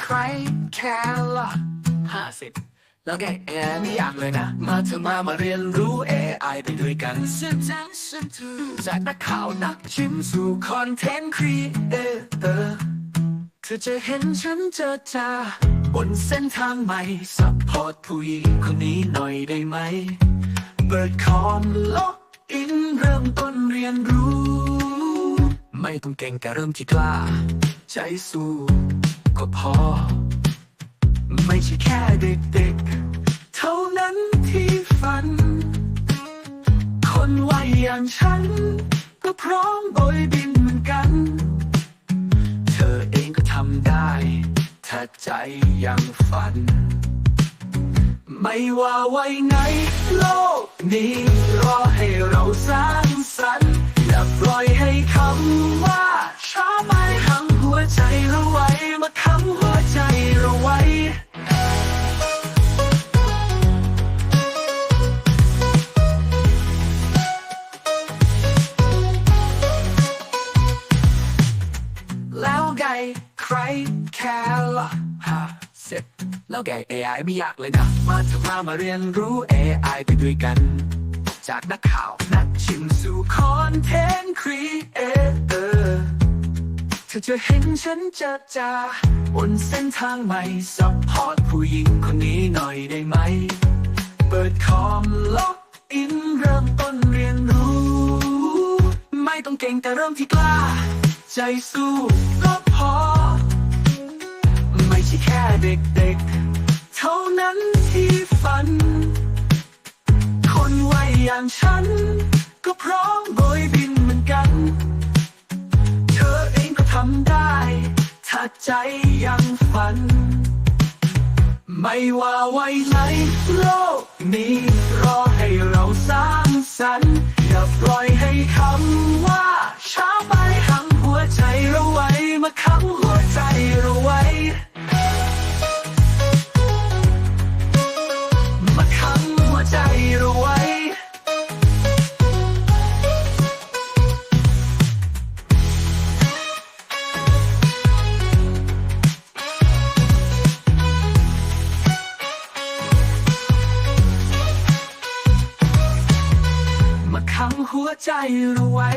ใครแค่ละห้าสิบแล้วแกแอร์ไม่อยากเลยนะ มาเธอมามาเรียนรู้ AI ไปด้วยกันเส้นทางเส้นถึงจากนักข่าวนักชิมสู่คอนเทนต์ครีเอเตอร์เธอจะเห็นฉันเจอจ้าบนเส้นทางใหม่ซัพพอร์ตผู้หญิงคนนี้หน่อยได้ไหม เปิดคอมล็อกอินเริ่มต้นเรียนรู้ ต้องเก่งแต่เริ่มที่กล้า ใจสู้ก็พอ ไม่ใช่แค่เด็กๆ เท่านั้นที่ฝัน คนวัยอย่างฉัน ก็พร้อมโบยบินเหมือนกัน เธอเองก็ทำได้ ถ้าใจยังฝัน ไม่ว่าวัยไหน โลกนี้รอให้เรา ใครแค่ละฮะเสร็จแล้วไง AI ไม่ยากเลยนะ มาถอะมามาเรียนรู้ AI ไปด้วยกัน จากนักข่าว นักชิมสู่คอนเทนต์ครีเอเตอร์เธอจะเห็นฉันจะจาบนเส้นทางใหม่ซัพพอร์ตผู้หญิงคนนี้หน่อยได้ไหม เปิดคอมล็อกอินเริ่มต้นเรียนรู้ ไม่ต้องเก่งแต่เริ่มที่กล้า ใจสู้ก็พ อ ไม่ใช่แค่เด็กๆ เท่านั้นที่ฝัน คนวัยอย่างฉัน ก็พร้อมโบยบินเหมือนกัน เธอเองก็ทำได้ ถ้าใจยังฝัน ไม่ว่าวัยไหนโลกนี้รอให้เราสร้างสรรค์ ไว้มาหัวใจเราไว้ มาค้ำหัวใจเราไว้ มาค้ำหัวใจเราไว้